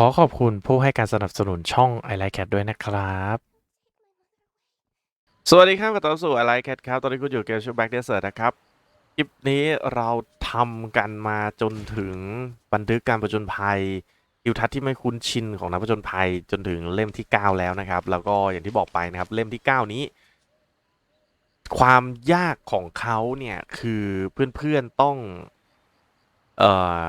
ขอขอบคุณผู้ให้การสนับสนุนช่อง i l i k e Cat ด้วยนะครับ สวัสดีครับขอต้อนสู่ i l i k e Cat ครับ ตอนนี้คุณอยู่เกมชูแบ็กเดสเซอร์นะครับ คลิปนี้เราทำกันมาจนถึงบันทึกการประจนภัยทิวทัศน์ที่ไม่คุ้นชินของนักประจนภัยจนถึงเล่มที่ 9 แล้วนะครับ แล้วก็อย่างที่บอกไปนะครับ เล่มที่ 9 นี้ ความยากของเขาเนี่ย คือเพื่อนๆต้อง เอ่อ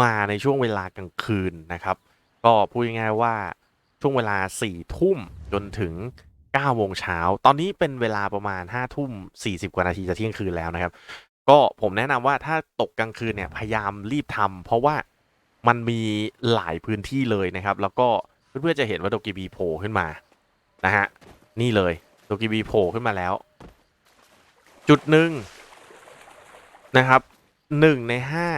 มาในช่วงเวลากลางคืนนะครับ ก็พูดง่ายๆว่าช่วงเวลา4ี่ทุ่มจนถึง9โมงเช้า ตอนนี้เป็นเวลาประมาณ5้าทุ่ม40 กว่านาทีจะเที่ยงคืนแล้วนะครับ ก็ผมแนะนำว่าถ้าตกกลางคืนเนี่ยพยายามรีบทำเพราะว่ามันมีหลายพื้นที่เลยนะครับ แล้วก็เพื่อนๆจะเห็นว่าโดกิบีโผล่ขึ้นมานะฮะนี่เลยโดกิบีโผล่ขึ้นมาแล้ว จุดหนึ่งนะครับหนึ่งในห้า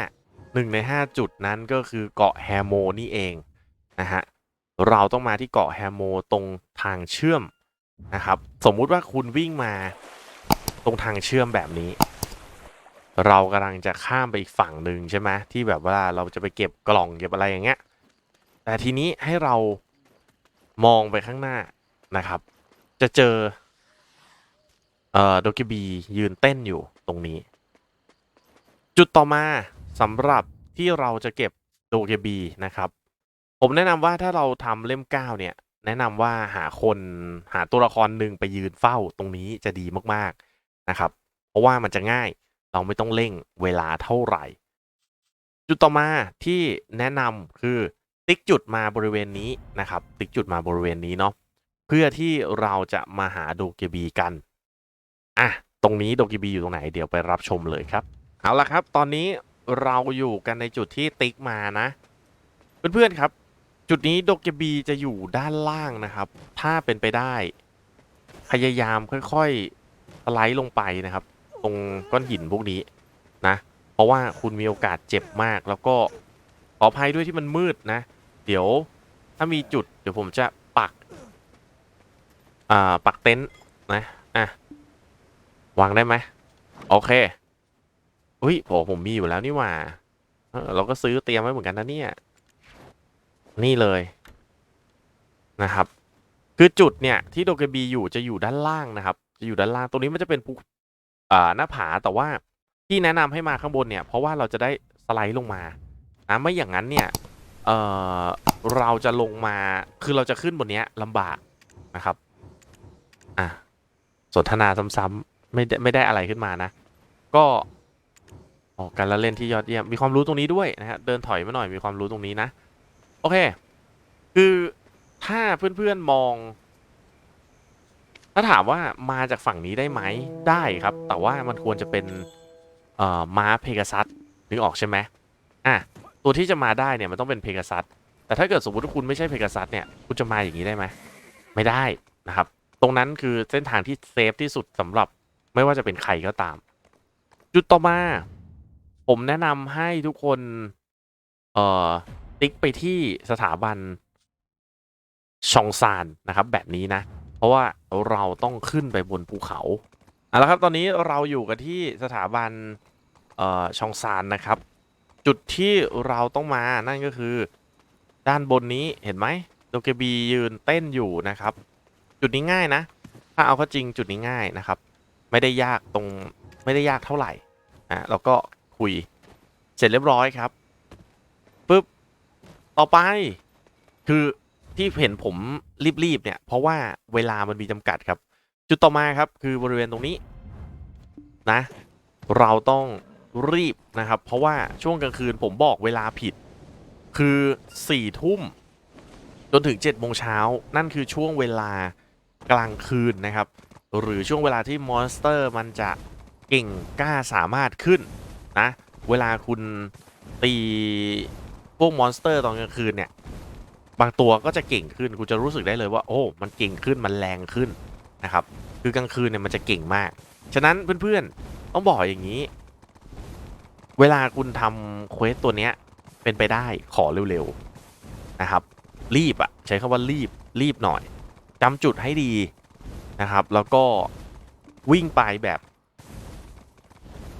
หนึ่งในห้าจุดนั้นก็คือเกาะแฮโมนี่เองนะฮะเราต้องมาที่เกาะแฮโมตรงทางเชื่อมนะครับสมมุติว่าคุณวิ่งมาตรงทางเชื่อมแบบนี้ เรากำลังจะข้ามไปอีกฝั่งหนึ่งใช่ไหมที่แบบว่าเราจะไปเก็บกล่องเก็บอะไรอย่างเงี้ยแต่ทีนี้ให้เรามองไปข้างหน้านะครับ จะเจอเอ่อโดกิบียืนเต้นอยู่ตรงนี้ จุดต่อมา สำหรับที่เราจะเก็บโดเกบีนะครับ ผมแนะนำว่าถ้าเราทำเล่ม 9 เนี่ย แนะนำว่าหาคนหาตัวละครหนึ่งไปยืนเฝ้าตรงนี้จะดีมากๆนะครับ เพราะว่ามันจะง่ายเราไม่ต้องเร่งเวลาเท่าไหร่ จุดต่อมาที่แนะนำคือติ๊กจุดมาบริเวณนี้นะครับ ติ๊กจุดมาบริเวณนี้เนาะเพื่อที่เราจะมาหาโดเกบีกันอะตรงนี้โดเกบีอยู่ตรงไหนเดี๋ยวไปรับชมเลยครับ เอาละครับ ตอนนี้ เราอยู่กันในจุดที่ติ๊กมานะ เพื่อนๆครับ จุดนี้โดเกบีจะอยู่ด้านล่างนะครับ ถ้าเป็นไปได้ พยายามค่อยๆสไลด์ลงไปนะครับ ตรงก้อนหินพวกนี้นะ เพราะว่าคุณมีโอกาสเจ็บมากแล้วก็ขออภัยด้วยที่มันมืดนะ เดี๋ยวถ้ามีจุดเดี๋ยวผมจะปักอ่าปักเต็นท์นะอะวางได้ไหมโอเค อุ้ยโอ้ผมมีอยู่แล้วนี่หว่าเราก็ซื้อเตรียมไว้เหมือนกันนะเนี่ย นี่เลยนะครับ คือจุดเนี่ยที่โดเกบีอยู่จะอยู่ด้านล่างนะครับ จะอยู่ด้านล่างตรงนี้มันจะเป็นภูอ่าหน้าผาแต่ว่าที่แนะนำให้มาข้างบนเนี่ย เพราะว่าเราจะได้สไลด์ลงมานะไม่อย่างนั้นเนี่ยเออเราจะลงมาคือเราจะขึ้นบนเนี้ยลำบากนะครับอะสนทนาซ้ำๆไม่ได้ไม่ได้อะไรขึ้นมานะ ก็ ออกการละเล่นที่ยอดเยี่ยมมีความรู้ตรงนี้ด้วยนะฮะเดินถอยมาหน่อยมีความรู้ตรงนี้นะโอเค คือถ้าเพื่อนๆมอง ถ้าถามว่ามาจากฝั่งนี้ได้ไหมได้ครับ แต่ว่ามันควรจะเป็นเอ่อม้าเพกาซัสนึกออกใช่ไหมอะตัวที่จะมาได้เนี่ยมันต้องเป็นเพกาซัสแต่ถ้าเกิดสมมติว่าคุณไม่ใช่เพกาซัสเนี่ยคุณจะมาอย่างนี้ได้ไหมไม่ได้นะครับ ตรงนั้นคือเส้นทางที่เซฟที่สุดสำหรับไม่ว่าจะเป็นใครก็ตาม จุดต่อมา ผมแนะนำให้ทุกคน เอ่อ ติ๊กไปที่สถาบันชองซานนะครับ แบบนี้นะ เพราะว่าเราต้องขึ้นไปบนภูเขาเอาละครับตอนนี้เราอยู่กันที่สถาบันเอ่อชองซานนะครับ จุดที่เราต้องมานั่นก็คือ ด้านบนนี้เห็นไหมโดเกบียืนเต้นอยู่นะครับ จุดนี้ง่ายนะ ถ้าเอาเข้าจริงจุดนี้ง่ายนะครับ ไม่ได้ยากตรงไม่ได้ยากเท่าไหร่อะแล้วก็ คุย เสร็จเรียบร้อยครับปุ๊บต่อไป คือที่เห็นผมรีบๆเนี่ย เพราะว่าเวลามันมีจำกัดครับ จุดต่อมาครับ คือบริเวณตรงนี้นะ เราต้องรีบนะครับ เพราะว่าช่วงกลางคืนผมบอกเวลาผิด คือสี่ทุ่มจนถึง7จ็ดโมงเช้านั่นคือช่วงเวลากลางคืนนะครับ หรือช่วงเวลาที่มอนสเตอร์มันจะเก่งกล้าสามารถขึ้น นะ เวลาคุณตีพวกมอนสเตอร์ตอนกลางคืนเนี่ย บางตัวก็จะเก่งขึ้น คุณจะรู้สึกได้เลยว่า โอ้ มันเก่งขึ้นมันแรงขึ้นนะครับ คือกลางคืนเนี่ยมันจะเก่งมาก ฉะนั้นเพื่อนๆต้องบอกอย่างนี้ เวลาคุณทำเควสตัวเนี้ยเป็นไปได้ขอเร็วๆนะครับ รีบอะใช้คำว่ารีบรีบหน่อยจำจุดให้ดีนะครับ แล้วก็วิ่งไปแบบ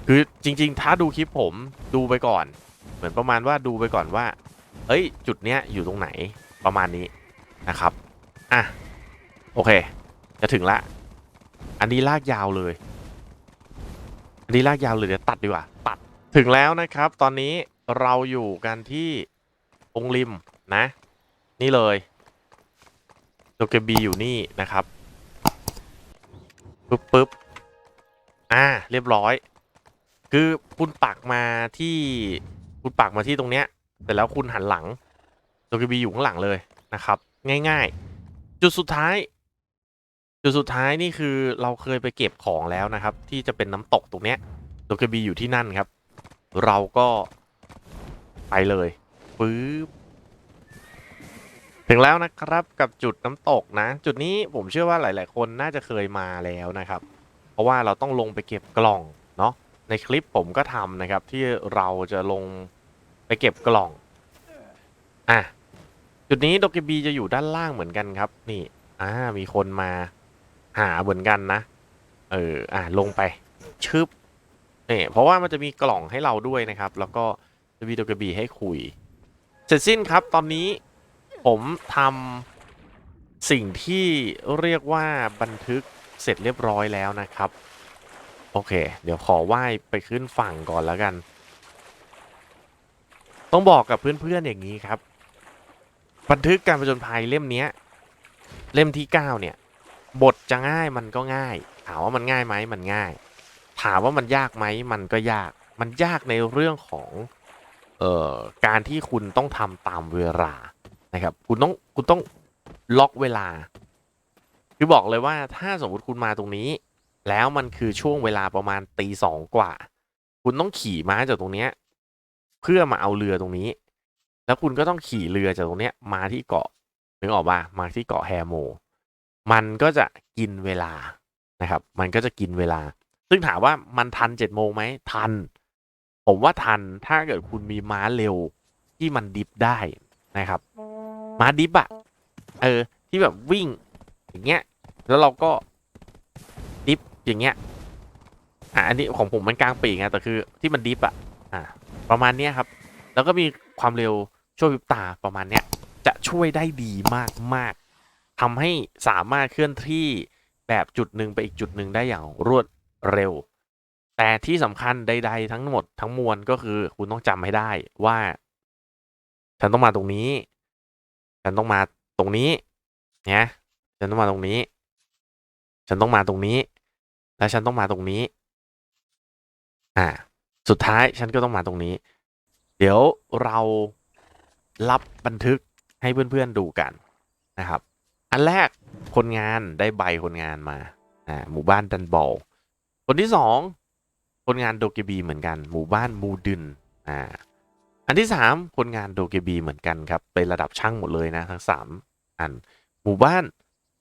คือจริง ๆ ถ้าดูคลิปผมดูไปก่อน เหมือนประมาณว่าดูไปก่อนว่า เอ้ย จุดเนี้ยอยู่ตรงไหนประมาณนี้นะครับ อะ โอเค จะถึงละ อันนี้ลากยาวเลย อันนี้ลากยาวเลยเดี๋ยวตัดดีกว่า ตัดถึงแล้วนะครับ ตอนนี้เราอยู่กันที่องริมนะ นี่เลยโดเกบีอยู่นี่นะครับ ปึ๊บปึ๊บอ่า เรียบร้อย คือคุณปักมาที่คุณปักมาที่ตรงเนี้ยแต่แล้วคุณหันหลังโดเกบีอยู่ข้างหลังเลยนะครับ ง่าย ๆ จุดสุดท้าย จุดสุดท้ายนี่คือเราเคยไปเก็บของแล้วนะครับ ที่จะเป็นน้ำตกตรงเนี้ยโดเกบีอยู่ที่นั่นครับ เราก็ไปเลยปึ๊บถึงแล้วนะครับกับจุดน้ำตกนะ จุดนี้ผมเชื่อว่าหลาย ๆ คนน่าจะเคยมาแล้วนะครับ เพราะว่าเราต้องลงไปเก็บกล่องเนาะ ในคลิปผมก็ทำนะครับ ที่เราจะลงไปเก็บกล่อง อะ จุดนี้โดเกบีจะอยู่ด้านล่างเหมือนกันครับ นี่ อ่า มีคนมาหาเหมือนกันนะ เออ อะ ลงไป ชึบเนี่ยเพราะว่ามันจะมีกล่องให้เราด้วยนะครับ แล้วก็จะมีโดเกบีให้คุย เสร็จสิ้นครับ ตอนนี้ผมทำสิ่งที่เรียกว่าบันทึกเสร็จเรียบร้อยแล้วนะครับ โอเค เดี๋ยวขอว่ายไปขึ้นฝั่งก่อนแล้วกัน ต้องบอกกับเพื่อนๆอย่างนี้ครับ บันทึกการผจญภัยเล่มนี้เล่มที่9เนี่ย บทจะง่ายมันก็ง่าย ถามว่ามันง่ายไหมมันง่าย ถามว่ามันยากไหมมันก็ยาก มันยากในเรื่องของเอ่อการที่คุณต้องทำตามเวลานะครับ คุณต้องคุณต้องล็อกเวลา คือบอกเลยว่าถ้าสมมติคุณมาตรงนี้ แล้วมันคือช่วงเวลาประมาณตีสองกว่า คุณต้องขี่ม้าจากตรงเนี้ยเพื่อมาเอาเรือตรงนี้ แล้วคุณก็ต้องขี่เรือจากตรงเนี้ยมาที่เกาะนึกออกป่ะมาที่เกาะแฮโม มันก็จะกินเวลานะครับ มันก็จะกินเวลา ซึ่งถามว่ามันทันเจ็ดโมงไหมทัน ผมว่าทันถ้าเกิดคุณมีม้าเร็วที่มันดิฟได้นะครับ ม้าดิฟอะเออ ที่แบบวิ่งอย่างเงี้ย แล้วเราก็ อย่างเงี้ยอะอันนี้ของผมมันกลางปีกไงแต่คือที่มันดิฟอะอะประมาณเนี้ยครับ แล้วก็มีความเร็วช่วยพิบตาประมาณเนี้ยจะช่วยได้ดีมากมากทำให้สามารถเคลื่อนที่แบบจุดหนึ่งไปอีกจุดหนึ่งได้อย่างรวดเร็ว แต่ที่สำคัญใด ๆ ทั้งหมดทั้งมวลก็คือคุณต้องจำให้ได้ว่า ฉันต้องมาตรงนี้ ฉันต้องมาตรงนี้เนี่ยฉันต้องมาตรงนี้ ฉันต้องมาตรงนี้ และฉันต้องมาตรงนี้ อ่า สุดท้ายฉันก็ต้องมาตรงนี้ เดี๋ยวเรารับบันทึกให้เพื่อนๆดูกันนะครับ อันแรกคนงานได้ใบคนงานมาอ่าหมู่บ้านดันบอลคนที่สองคนงานโดเกบีเหมือนกัน หมู่บ้านมูดึนอ่าอันที่สามคนงานโดเกบีเหมือนกันครับเป็นระดับช่างหมดเลยนะทั้งสามอันหมู่บ้าน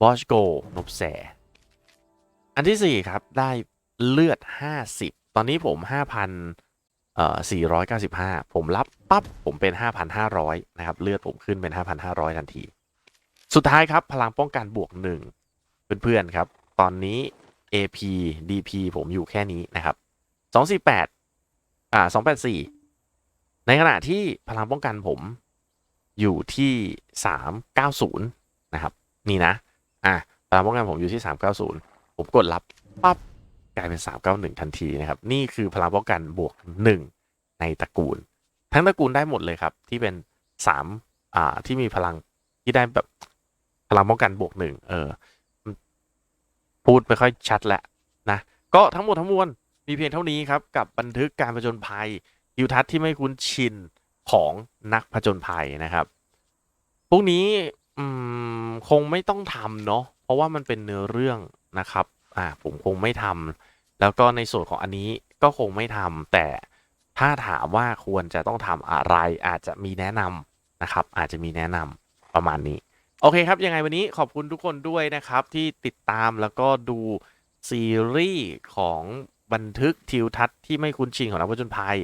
บอชโกนบแส อันที่สี่ครับ ได้เลือดห้าสิบตอนนี้ผมห้าพันเอ่อสี่ร้อยเก้าสิบห้าผมรับปั๊บผมเป็นห้าพันห้าร้อยนะครับ เลือดผมขึ้นเป็นห้าพันห้าร้อยทันที สุดท้ายครับ พลังป้องกันบวกหนึ่งเพื่อนๆครับ ตอนนี้ AP DP ผมอยู่แค่นี้นะครับสองสี่แปดอ่าสองแปดสี่ในขณะที่พลังป้องกันผมอยู่ที่สามเก้าศูนย์นะครับ นี่นะ อะพลังป้องกันผมอยู่ที่สามเก้าศูนย์ ผมกดรับปั๊บกลายเป็นสามเก้าหนึ่งทันทีนะครับ นี่คือพลังป้องกันบวกหนึ่งในตระกูล ทั้งตระกูลได้หมดเลยครับ ที่เป็นสามอ่า ที่มีพลังที่ได้แบบพลังป้องกันบวกหนึ่งเออ พูดไม่ค่อยชัดแหละนะ ก็ทั้งหมดทั้งมวลมีเพียงเท่านี้ครับ กับบันทึกการผจญภัยทิวทัศน์ที่ไม่คุ้นชินของนักผจญภัยนะครับพวกนี้คงไม่ต้องทำเนาะเพราะว่ามันเป็นเนื้อเรื่อง นะครับอ่าผมคงไม่ทำแล้วก็ในส่วนของอันนี้ก็คงไม่ทำแต่ถ้าถามว่าควรจะต้องทำอะไรอาจจะมีแนะนำนะครับ อาจจะมีแนะนำประมาณนี้ โอเคครับ ยังไงวันนี้ขอบคุณทุกคนด้วยนะครับ ที่ติดตามแล้วก็ดูซีรีส์ของบันทึกทิวทัศน์ที่ไม่คุ้นชินของนักผจญภัย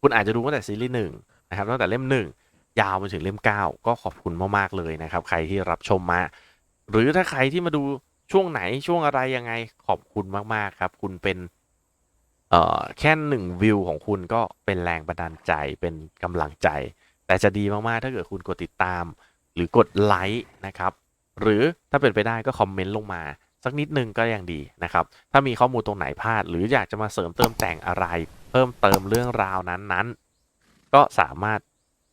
คุณอาจจะดูตั้งแต่ซีรีส์หนึ่งนะครับตั้งแต่เล่มหนึ่งยาวมาถึงเล่มเก้าก็ขอบคุณมาก ๆ เลยนะครับ ใครที่รับชมมา หรือถ้าใครที่มาดู ช่วงไหนช่วงอะไรยังไงขอบคุณมากๆครับ คุณเป็นเอ่อแค่หนึ่งวิวของคุณก็เป็นแรงบันดาลใจเป็นกำลังใจ แต่จะดีมากๆถ้าเกิดคุณกดติดตาม หรือกดไลค์นะครับ หรือถ้าเป็นไปได้ก็คอมเมนต์ลงมา สักนิดนึงก็ยังดีนะครับ ถ้ามีข้อมูลตรงไหนพลาด หรืออยากจะมาเสริมเติมแต่งอะไร เพิ่มเติมเรื่องราวนั้นๆ ก็สามารถ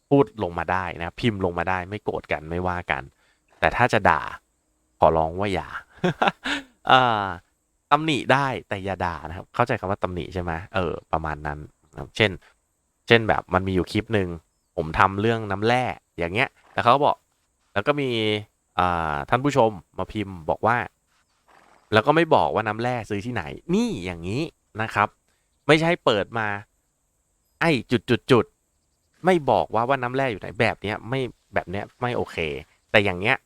พูดลงมาได้นะพิมพ์ลงมาได้ไม่โกรธกันไม่ว่ากัน แต่ถ้าจะด่าขอร้องว่าอย่า อ่าตำหนิได้แต่อย่าด่านะครับ เข้าใจคำว่าตำหนิใช่ไหมเออประมาณนั้นเช่น เช่นแบบมันมีอยู่คลิปหนึ่งผมทำเรื่องน้ำแร่อย่างเงี้ย แล้วเขาบอก แล้วก็มีอ่าท่านผู้ชมมาพิมพ์บอกว่า แล้วก็ไม่บอกว่าน้ำแร่ซื้อที่ไหน นี่อย่างนี้นะครับ ไม่ใช่เปิดมา ไอ้จุดจุดจุดไม่บอกว่าว่าน้ำแร่อยู่ไหนแบบเนี้ย ไม่แบบเนี้ยไม่โอเค แต่อย่างเงี้ย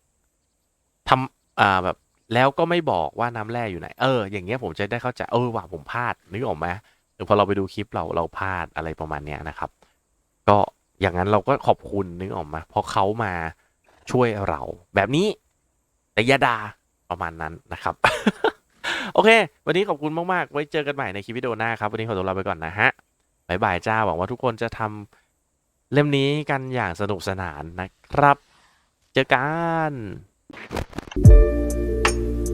ทำอ่าแบบ แล้วก็ไม่บอกว่าน้ำแร่อยู่ไหน เออ อย่างเงี้ยผมจะได้เข้าใจ เออว่าผมพลาด นึกออกไหมหรือพอเราไปดูคลิปเราเราพลาดอะไรประมาณเนี้ยนะครับ ก็อย่างนั้นเราก็ขอบคุณนึกออกมาเพราะเขามาช่วยเรา แบบนี้แต่ยาดาประมาณนั้นนะครับ โอเค วันนี้ขอบคุณมาก ๆ ไว้เจอกันใหม่ในคลิปวิดีโอหน้าครับ วันนี้ขอตัวลาไปก่อนนะฮะบายบายจ้าหวังว่าทุกคนจะทำเล่มนี้กันอย่างสนุกสนานนะครับ เจอกัน Thank you.